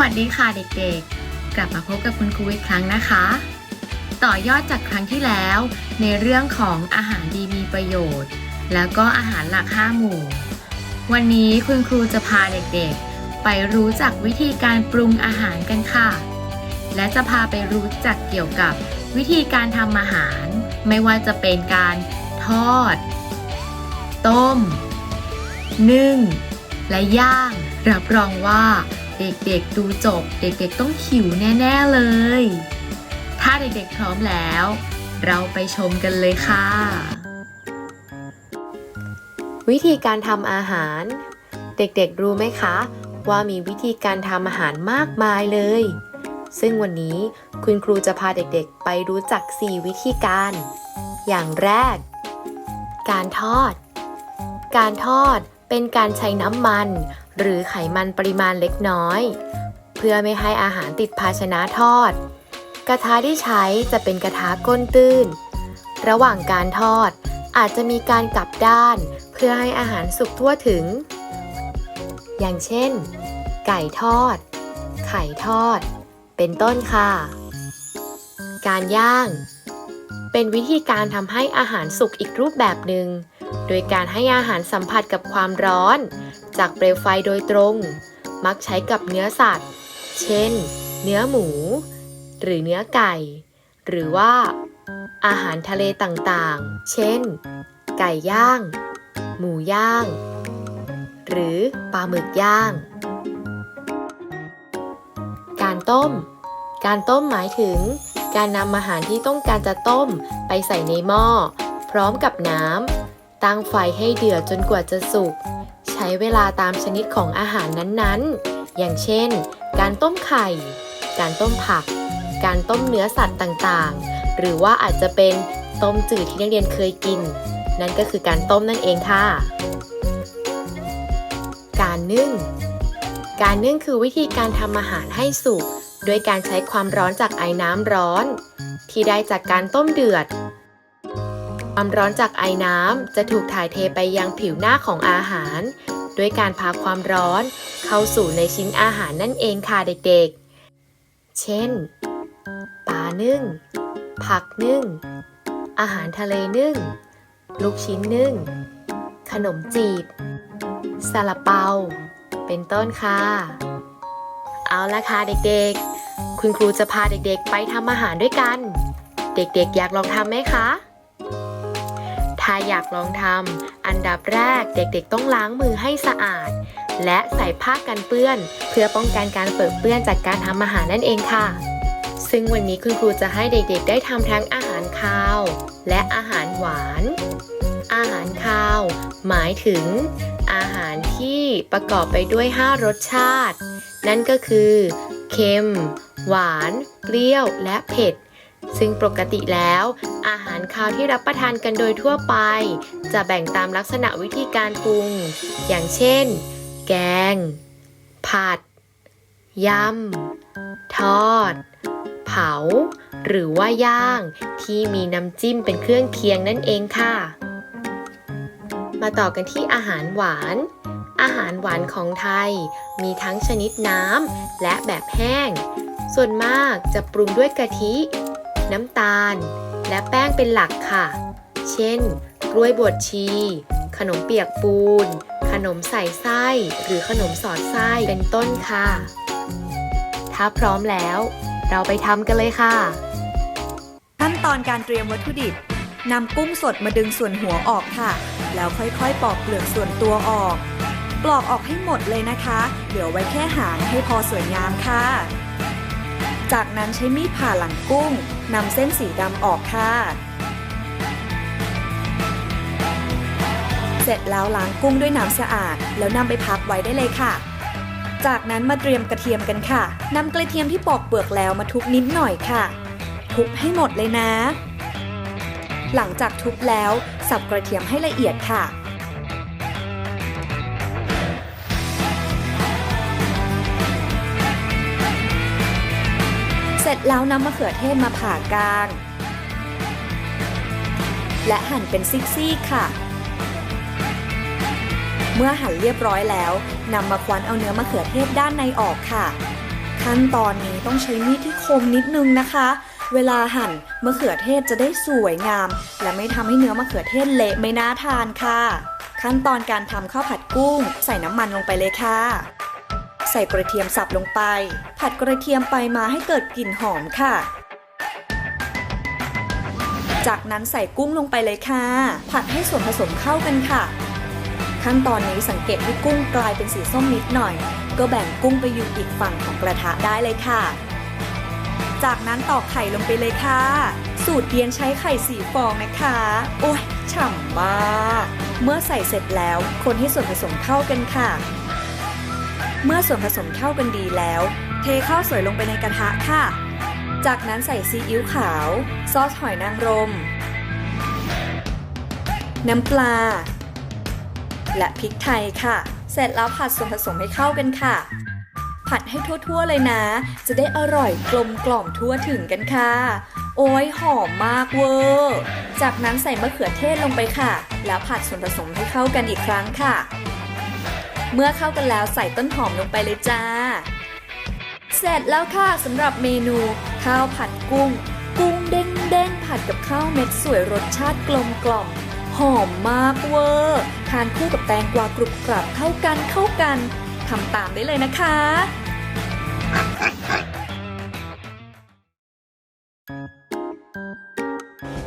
วัสดีค่ะเด็กๆ กลับมาพบกับคุณครูอีกครั้งนะคะ ต่อยอดจากครั้งที่แล้ว ในเรื่องของอาหารดีมีประโยชน์ แล้วก็อาหารหลักห้าหมู่ วันนี้คุณครูจะพาเด็กๆ ไปรู้จักวิธีการปรุงอาหารกันค่ะ และจะพาไปรู้จักเกี่ยวกับวิธีการทำอาหาร ไม่ว่าจะเป็นการทอด ต้ม นึ่ง และย่าง รับรองว่า เด็กๆดูจบ เด็กๆต้องหิวแน่ ๆ เลย ถ้าเด็กๆพร้อมแล้ว เราไปชมกันเลยค่ะ วิธีการทำอาหาร เด็กๆรู้ไหมคะ ว่ามีวิธีการทำอาหารมากมายเลย ซึ่งวันนี้คุณครูจะพาเด็กๆ ไปรู้จัก 4 วิธีการ อย่างแรก การทอด การทอดเป็นการใช้น้ำมัน หรือไขมันปริมาณเล็กน้อย เพื่อไม่ให้อาหารติดภาชนะทอด กระทะที่ใช้จะเป็นกระทะก้นตื้น ระหว่างการทอดอาจจะมีการกลับด้าน เพื่อให้อาหารสุกทั่วถึง อย่างเช่น ไก่ทอด ไข่ทอด เป็นต้นค่ะ การย่าง เป็นวิธีการทำให้อาหารสุกอีกรูปแบบหนึ่ง โดยการให้อาหารสัมผัสกับความร้อน จากเปลวไฟโดยตรง มักใช้กับเนื้อสัตว์ เช่น เนื้อหมู หรือเนื้อไก่ หรือว่า อาหารทะเลต่างๆ เช่น ไก่ย่าง หมูย่าง หรือปลาหมึกย่าง การต้ม การต้มหมายถึง การนำอาหารที่ต้องการจะต้มไปใส่ในหม้อ พร้อมกับน้ำ ตั้งไฟให้เดือดจนกว่าจะสุก ใช้เวลาตามชนิดของอาหารนั้นๆ อย่างเช่น การต้มไข่ การต้มผัก การต้มเนื้อสัตว์ต่างๆ หรือว่าอาจจะเป็นต้มจืดที่นักเรียนเคยกิน นั่นก็คือการต้มนั่นเองค่ะ การนึ่ง การนึ่งคือวิธีการทำอาหารให้สุกโดยการใช้ความร้อนจากไอ้น้ำร้อน ที่ได้จากการต้มเดือด ความร้อนจากไอ้น้ำจะถูกถ่ายเทไปยังผิวหน้าของอาหาร ด้วยการพาความร้อนเข้าสู่ในชิ้นอาหารนั่นเองค่ะเด็กๆ เช่น ปลานึ่ง ผักนึ่ง อาหารทะเลนึ่ง ลูกชิ้นนึ่ง ขนมจีบซาลาเปา เป็นต้นค่ะ เอาละค่ะเด็กๆ คุณครูจะพาเด็กๆ ไปทำอาหารด้วยกัน เด็กๆ อยากลองทำไหมคะ ถ้าอยากลองทำ อันดับแรกเด็กๆต้องล้างมือให้สะอาด และใส่ผ้ากันเปื้อน เพื่อป้องกันการเปิดเปื้อนจากการทำอาหารนั่นเองค่ะ ซึ่งวันนี้คุณครูจะให้เด็กๆ ได้ทำทั้งอาหารคาว และอาหารหวาน อาหารคาว หมายถึง อาหารที่ประกอบไปด้วย 5 รสชาติ นั่นก็คือ เค็ม หวาน เปรี้ยว และเผ็ด ซึ่งปกติแล้ว อาหารคาวที่รับประทานกันโดยทั่วไป จะแบ่งตามลักษณะวิธีการปรุง อย่างเช่น แกง ผัด ยำ ทอด เผา หรือว่าย่าง ที่มีน้ำจิ้มเป็นเครื่องเคียงนั่นเองค่ะ มาต่อกันที่อาหารหวาน อาหารหวานของไทย มีทั้งชนิดน้ำและแบบแห้ง ส่วนมากจะปรุงด้วยกะทิ น้ำตาล และแป้งเป็นหลักค่ะ เช่น กล้วยบวชชี ขนมเปียกปูน ขนมใส่ไส้ หรือขนมสอดไส้เป็นต้นค่ะ ถ้าพร้อมแล้ว เราไปทำกันเลยค่ะ ขั้นตอนการเตรียมวัตถุดิบนำกุ้งสดมาดึงส่วนหัวออกค่ะ แล้วค่อยๆ ปอกเปลือกส่วนตัวออก ปลอกออกให้หมดเลยนะคะ เหลือไว้แค่หางให้พอสวยงามค่ะ จากนั้นใช้มีดผ่าหลังกุ้งนำเส้นสีดำออกค่ะ เสร็จแล้วล้างกุ้งด้วยน้ำสะอาด แล้วนำไปพักไว้ได้เลยค่ะ จากนั้นมาเตรียมกระเทียมกันค่ะนำกระเทียมที่ปอกเปลือกแล้วมาทุบนิดหน่อยค่ะ ทุบให้หมดเลยนะ หลังจากทุบแล้วสับกระเทียมให้ละเอียดค่ะ แล้วนำมะเขือเทศมาผ่ากลาง และหั่นเป็นซี่ๆค่ะ เมื่อหั่นเรียบร้อยแล้วนำมาคว้านเอาเนื้อมะเขือเทศด้านในออกค่ะขขั้นตอนนี้ต้องใช้มีดที่คมนิดนึงนะคะ เวลาหั่นมะเขือเทศจะได้สวยงาม และไม่ทำให้เนื้อมะเขือเทศเละไม่น่าทานค่ะ ขั้นตอนการทำข้าวผัดกุ้ง ใส่น้ำมันลงไปเลยค่ะ ใส่กระเทียมสับลงไป ผัดกระเทียมไปมาให้เกิดกลิ่นหอมค่ะ จากนั้นใส่กุ้งลงไปเลยค่ะ ผัดให้ส่วนผสมเข้ากันค่ะ ขั้นตอนนี้สังเกตให้กุ้งกลายเป็นสีส้มนิดหน่อย ก็แบ่งกุ้งไปอยู่อีกฝั่งของกระทะได้เลยค่ะ จากนั้นตอกไข่ลงไปเลยค่ะ สูตรเดียนใช้ไข่สีฟองนะคะ โอ้ยฉ่ำมาก เมื่อใส่เสร็จแล้วคนให้ส่วนผสมเข้ากันค่ะ เมื่อส่วนผสมเข้ากันดีแล้ว เทข้าวสวยลงไปในกระทะค่ะ จากนั้นใส่ซีอิ๊วขาว ซอสหอยนางรม น้ำปลา และพริกไทยค่ะ เสร็จแล้วผัดส่วนผสมให้เข้ากันค่ะ ผัดให้ทั่วๆเลยนะ จะได้อร่อยกลมกล่อมทั่วถึงกันค่ะ โอ้ยหอมมากเวอร์ จากนั้นใส่มะเขือเทศลงไปค่ะ แล้วผัดส่วนผสมให้เข้ากันอีกครั้งค่ะ เมื่อเข้ากันแล้วใส่ต้นหอมลงไปเลยจ้า เสร็จแล้วค่ะสำหรับเมนูข้าวผัดกุ้ง กุ้งเด้งเด้งผัดกับข้าวเม็ดสวยรสชาติกลมกล่อมหอมมากเวอร์ทานคู่กับแตงกวากรุบกรับเข้ากันเข้ากันทำตามได้เลยนะคะ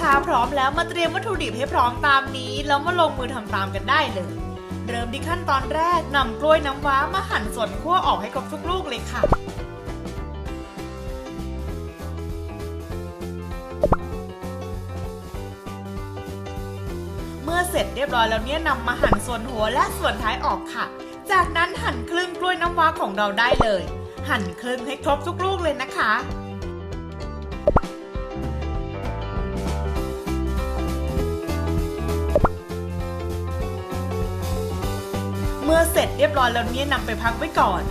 ถ้าพร้อมแล้วมาเตรียมวัตถุดิบให้พร้อมตามนี้ แล้วมาลงมือทำตามกันได้เลย เริ่มที่ขั้นตอนแรกนำกล้วยน้ำว้ามาหั่นส่วนขั้วออกให้ครบทุกลูกเลยค่ะเมื่อเสร็จเรียบร้อยแล้วเนี่ยนำมาหั่นส่วนหัวและส่วนท้ายออกค่ะ จากนั้นหั่นครึ่งกล้วยน้ำว้าของเราได้เลย หั่นครึ่งให้ครบทุกลูกเลยนะคะ มื่อเสร็จเรียบร้อยแล้วเนี่ยนำไปพักไว้ก่อน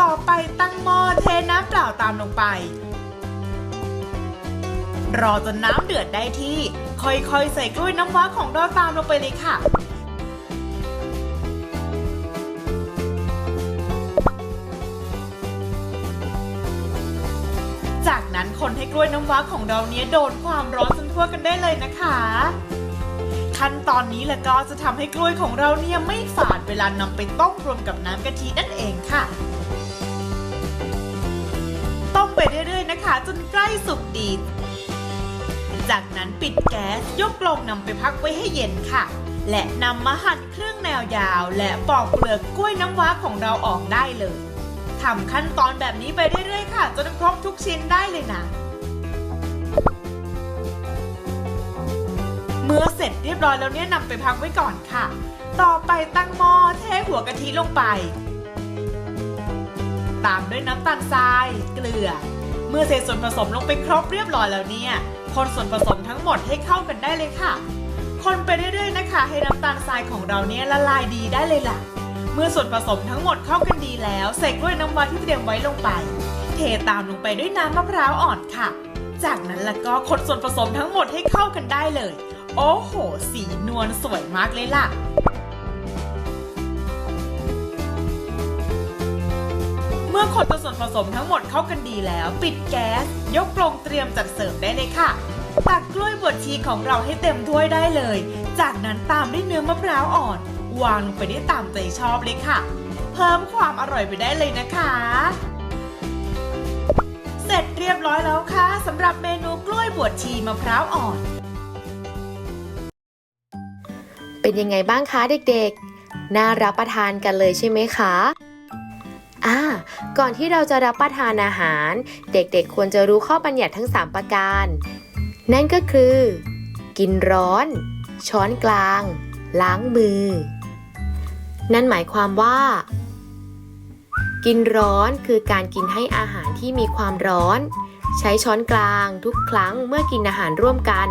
ต่อไปตั้งหม้อเทน้ำเปล่าตามลงไป รอจนน้ำเดือดได้ที่ ค่อยๆ ใส่กล้วยน้ำว้าของเราตามลงไปเลยค่ะจากนั้นคนให้กล้วยน้ำว้าของเราเนี้ยโดนความร้อนจนทั่วกันได้เลยนะคะ ขั้นตอนนี้แหละก็จะทำให้กล้วยของเราเนี่ยไม่ฝาดเวลานำไปต้มรวมกับน้ำกะทินั่นเองค่ะ ต้มไปเรื่อยๆนะคะ จนใกล้สุกดี จากนั้นปิดแก๊สยกลงนำไปพักไว้ให้เย็นค่ะ และนำมาหั่นเครื่องแนวยาว และปอกเปลือกกล้วยน้ำว้าของเราออกได้เลยทำขั้นตอนแบบนี้ไปเรื่อยๆค่ะจนครบทุกชิ้นได้เลยนะ สร็จเรียบร้อยแล้วเนี่ยนำไปพักไว้ก่อนค่ะ ต่อไปตั้งหม้อเทหัวกะทิลงไป ตามด้วยน้ำตาลทราย เกลือ เมื่อเทส่วนผสมลงไปครบเรียบร้อยแล้วเนี่ย คนส่วนผสมทั้งหมดให้เข้ากันได้เลยค่ะ คนไปเรื่อยๆนะคะ ให้น้ำตาลทรายของเราเนี่ยละลายดีได้เลยล่ะ เมื่อส่วนผสมทั้งหมดเข้ากันดีแล้วใส่กล้วยน้ำว้าที่เตรียมไว้ลงไป เทตามลงไปด้วยน้ำมะพร้าวอ่อนค่ะ จากนั้นแล้วก็คนส่วนผสมทั้งหมดให้เข้ากันได้เลย โอ้โห สีนวลสวยมากเลยล่ะ เมื่อคนส่วนผสมทั้งหมดเข้ากันดีแล้ว ปิดแก๊ส ยกลงเตรียมจัดเสิร์ฟได้เลยค่ะ ตักกล้วยบดชีของเราให้เต็มถ้วยได้เลย จากนั้นตามด้วยเนื้อมะพร้าวอ่อน วางลงไปได้ตามใจชอบเลยค่ะ เพิ่มความอร่อยไปได้เลยนะคะเสร็จเรียบร้อยแล้วค่ะสำหรับเมนูกล้วยบวชชีมะพร้าวอ่อน เป็นยังไงบ้างคะเด็กๆ น่ารับประทานกันเลยใช่ไหมคะอ่าก่อนที่เราจะรับประทานอาหาร เด็กๆ ควรจะรู้ข้อบัญญัติทั้ง 3 ประการ นั่นก็คือ กินร้อน ช้อนกลาง ล้างมือ นั่นหมายความว่า กินร้อนคือการกินให้อาหารที่มีความร้อน ใช้ช้อนกลางทุกครั้งเมื่อกินอาหารร่วมกัน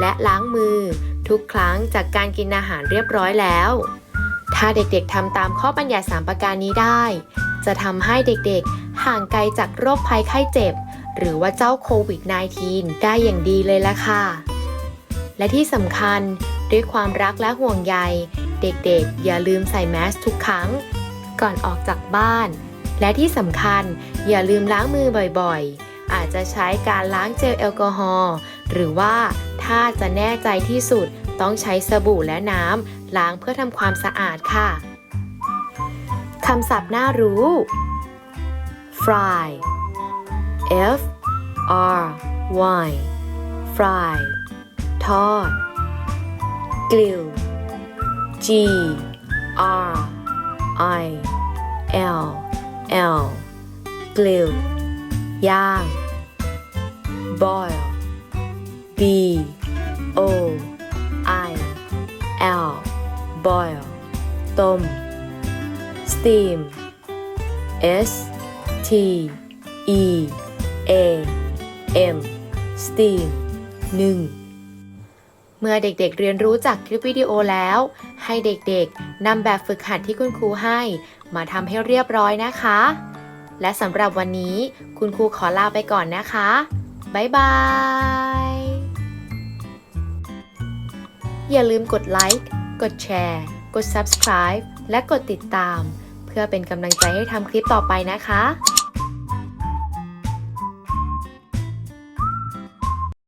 และล้างมือ ทุกครั้งจากการกินอาหารเรียบร้อยแล้ว ถ้าเด็กๆทำตามข้อบัญญัติ 3 ประการนี้ได้ จะทำให้เด็กๆ ห่างไกลจากโรคภัยไข้เจ็บ หรือว่าเจ้าโควิด -19 ได้อย่างดีเลยละค่ะ และที่สำคัญด้วยความรักและห่วงใย เด็กๆ อย่าลืมใส่แมสทุกครั้ง ก่อนออกจากบ้าน และที่สำคัญอย่าลืมล้างมือบ่อยๆ อาจจะใช้การล้างเจลแอลกอฮอล์หรือว่า ถ้าจะแน่ใจที่สุดต้องใช้สบู่และน้ำล้างเพื่อทำความสะอาดค่ะคำศัพท์น่ารู้ fry f r y fry ทอด grill g r i l l grill ย่าง boil b o i l boil ต้ม steam s t e a m steam นึ่งเมื่อเด็กๆเรียนรู้จากคลิปวิดีโอแล้ว ให้เด็กๆนำแบบฝึกหัดที่คุณครูให้ มาทำให้เรียบร้อยนะคะ และสำหรับวันนี้คุณครูขอลาไปก่อนนะคะ บ๊ายบาย อย่าลืมกดไลค์ กดแชร์ กด subscribe และกดติดตาม เพื่อเป็นกำลังใจให้ทำคลิปต่อไปนะคะ